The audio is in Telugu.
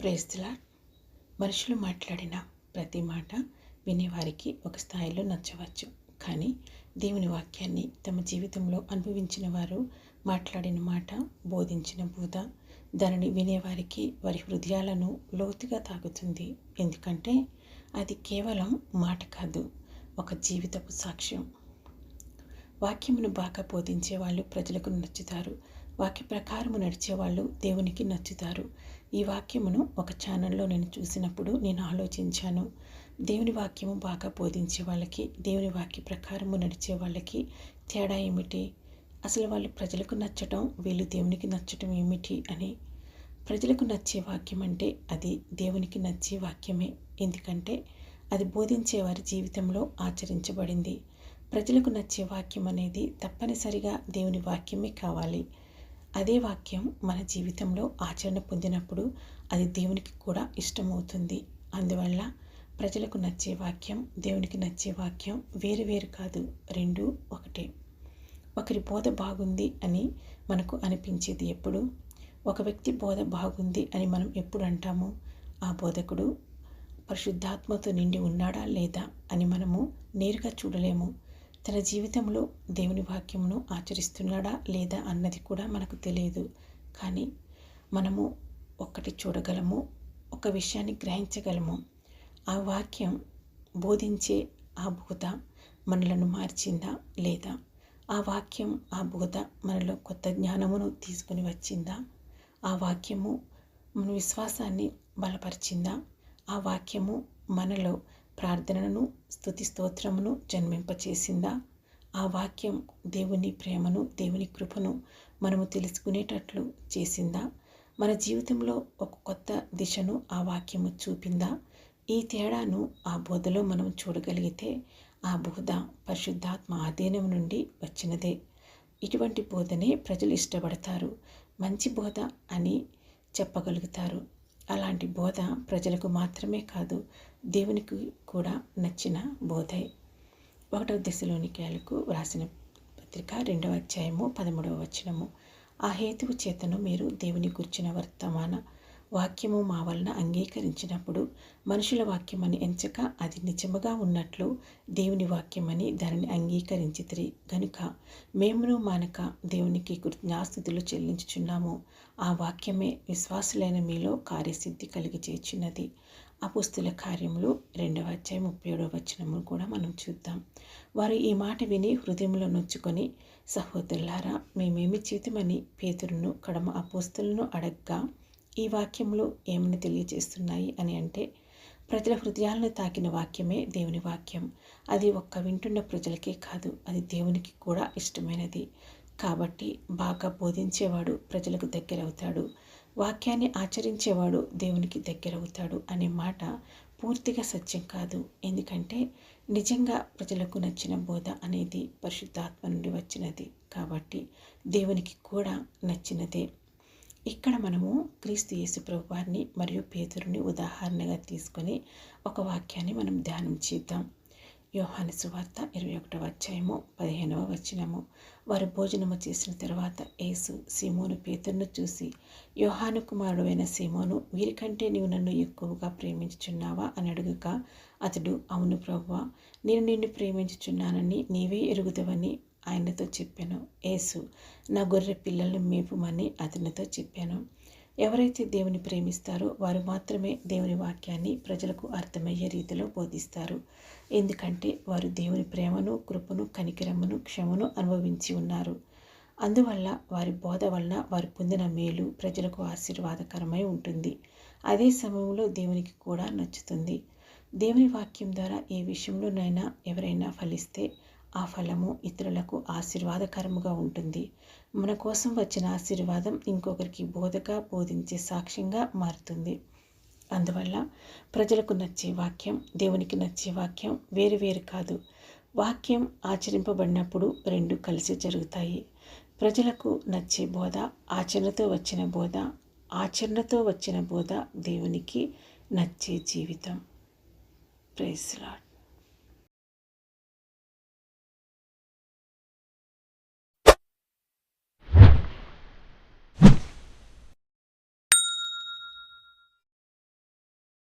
ప్రేస్తులా మనుషులు మాట్లాడిన ప్రతి మాట వినేవారికి ఒక స్థాయిలో నచ్చవచ్చు. కానీ దేవుని వాక్యాన్ని తమ జీవితంలో అనుభవించిన వారు మాట్లాడిన మాట బోధించిన బూత దానిని వినేవారికి వారి హృదయాలను లోతుగా తాగుతుంది ఎందుకంటే అది కేవలం మాట కాదు ఒక జీవితపు సాక్ష్యం. వాక్యమును బాగా బోధించే వాళ్ళు ప్రజలకు నచ్చుతారు. వాక్య ప్రకారము నడిచేవాళ్ళు దేవునికి నచ్చుతారు. ఈ వాక్యమును ఒక ఛానల్లో నేను చూసినప్పుడు నేను ఆలోచించాను. దేవుని వాక్యము బాగా బోధించే వాళ్ళకి దేవుని వాక్య ప్రకారము నడిచే వాళ్ళకి తేడా ఏమిటి? అసలు వాళ్ళు ప్రజలకు నచ్చటం వీళ్ళు దేవునికి నచ్చటం ఏమిటి అని. ప్రజలకు నచ్చే వాక్యం అంటే అది దేవునికి నచ్చే వాక్యమే. ఎందుకంటే అది బోధించే వారి జీవితంలో ఆచరించబడింది. ప్రజలకు నచ్చే వాక్యం అనేది తప్పనిసరిగా దేవుని వాక్యమే కావాలి. అదే వాక్యం మన జీవితంలో ఆచరణ పొందినప్పుడు అది దేవునికి కూడా ఇష్టమవుతుంది. అందువల్ల ప్రజలకు నచ్చే వాక్యం దేవునికి నచ్చే వాక్యం వేరు వేరు కాదు రెండు ఒకటే. ఒకరి బోధ బాగుంది అని మనకు అనిపించేది ఎప్పుడు? ఒక వ్యక్తి బోధ బాగుంది అని మనం ఎప్పుడు అంటాము? ఆ బోధకుడు పరిశుద్ధాత్మతో నిండి ఉన్నాడా లేదా అని మనము నేరుగా చూడలేము. తన జీవితంలో దేవుని వాక్యమును ఆచరిస్తున్నాడా లేదా అన్నది కూడా మనకు తెలియదు. కానీ మనము ఒక్కటి చూడగలము ఒక విషయాన్ని గ్రహించగలము. ఆ వాక్యం బోధించే ఆ బోధ మనలను మార్చిందా లేదా? ఆ వాక్యం ఆ బోధ మనలో కొత్త జ్ఞానమును తీసుకుని వచ్చిందా? ఆ వాక్యము మన విశ్వాసాన్ని బలపరిచిందా? ఆ వాక్యము మనలో ప్రార్థనను స్థుతి స్తోత్రమును జన్మింపచేసిందా? ఆ వాక్యం దేవుని ప్రేమను దేవుని కృపను మనము తెలుసుకునేటట్లు చేసిందా? మన జీవితంలో ఒక కొత్త దిశను ఆ వాక్యము చూపిందా? ఈ తేడాను ఆ బోధలో మనం చూడగలిగితే ఆ బోధ పరిశుద్ధాత్మ ఆధీనం నుండి వచ్చినదే. ఇటువంటి బోధనే ప్రజలు ఇష్టపడతారు. మంచి బోధ అని చెప్పగలుగుతారు. అలాంటి బోధ ప్రజలకు మాత్రమే కాదు దేవునికి కూడా నచ్చిన బోధే. ఒకటవ దశలోనికాయలకు వ్రాసిన పత్రిక రెండవ అధ్యాయము పదమూడవ వచనము. ఆ హేతువు చేతను మీరు దేవుని గుర్చిన వర్తమాన వాక్యము మా వలన అంగీకరించినప్పుడు మనుషుల వాక్యమని ఎంచక అది నిజముగా ఉన్నట్లు దేవుని వాక్యమని దానిని అంగీకరించితిరి. గనుక మేమును మానక దేవునికి కృతజ్ఞాస్థుతులు చెల్లించుచున్నాము. ఆ వాక్యమే విశ్వాసులైన మీలో కార్యసిద్ధి కలిగి చేర్చున్నది అపుస్తుల కార్యములు రెండవ అధ్యాయం ముప్పై ఏడవ వచనము కూడా మనం చూద్దాం. వారు ఈ మాట విని హృదయంలో నొచ్చుకొని సహోదరులారా మేమేమి చేతమని పేతురును కడమ అపోస్తులను అడగ్గా ఈ వాక్యంలో ఏమని తెలియజేస్తున్నాయి అని అంటే ప్రజల హృదయాలను తాకిన వాక్యమే దేవుని వాక్యం. అది ఒక్క వింటున్న ప్రజలకే కాదు అది దేవునికి కూడా ఇష్టమైనది. కాబట్టి బాగా బోధించేవాడు ప్రజలకు దగ్గరవుతాడు. వాక్యాన్ని ఆచరించేవాడు దేవునికి దగ్గరవుతాడు అనే మాట పూర్తిగా సత్యం కాదు. ఎందుకంటే నిజంగా ప్రజలకు నచ్చిన బోధ అనేది పరిశుద్ధాత్మ నుండి వచ్చినది. కాబట్టి దేవునికి కూడా నచ్చినదే. ఇక్కడ మనము క్రీస్తు యేసు వారిని మరియు పేదరుని ఉదాహరణగా తీసుకొని ఒక వాక్యాన్ని మనం ధ్యానం చేద్దాం. యోహాని సువార్త ఇరవై ఒకటవ అధ్యాయము పదిహేనవ వచనము. వారు భోజనము చేసిన తర్వాత యేసు సీమోను పేతురును చూసి యోహాను కుమారుడైన సీమోను వీరికంటే నీవు నన్ను ఎక్కువగా ప్రేమించుచున్నావా? అని అడుగుక అతడు అవును ప్రవ్వ నేను నిన్ను ప్రేమించుచున్నానని నీవే ఎరుగుదవని ఆయనతో చెప్పాను యేసు నా గొర్రె పిల్లలను మేపుమని అతనితో చెప్పాను. ఎవరైతే దేవుని ప్రేమిస్తారో వారు మాత్రమే దేవుని వాక్యాన్ని ప్రజలకు అర్థమయ్యే రీతిలో బోధిస్తారు. ఎందుకంటే వారు దేవుని ప్రేమను కృపను కనికరమును క్షమను అనుభవించి ఉన్నారు. అందువల్ల వారి బోధ వలన వారు పొందిన మేలు ప్రజలకు ఆశీర్వాదకరమై ఉంటుంది. అదే సమయంలో దేవునికి కూడా నచ్చుతుంది. దేవుని వాక్యం ద్వారా ఏ విషయంలోనైనా ఎవరైనా ఫలిస్తే ఆ ఫలము ఇతరులకు ఆశీర్వాదకరముగా ఉంటుంది. మన కోసం వచ్చిన ఆశీర్వాదం ఇంకొకరికి బోధగా బోధించే సాక్ష్యంగా మారుతుంది. అందువల్ల ప్రజలకు నచ్చే వాక్యం దేవునికి నచ్చే వాక్యం వేరు వేరు కాదు. వాక్యం ఆచరింపబడినప్పుడు రెండు కలిసి జరుగుతాయి. ప్రజలకు నచ్చే బోధ ఆచరణతో వచ్చిన బోధ ఆచరణతో వచ్చిన బోధ దేవునికి నచ్చే జీవితం. Price lot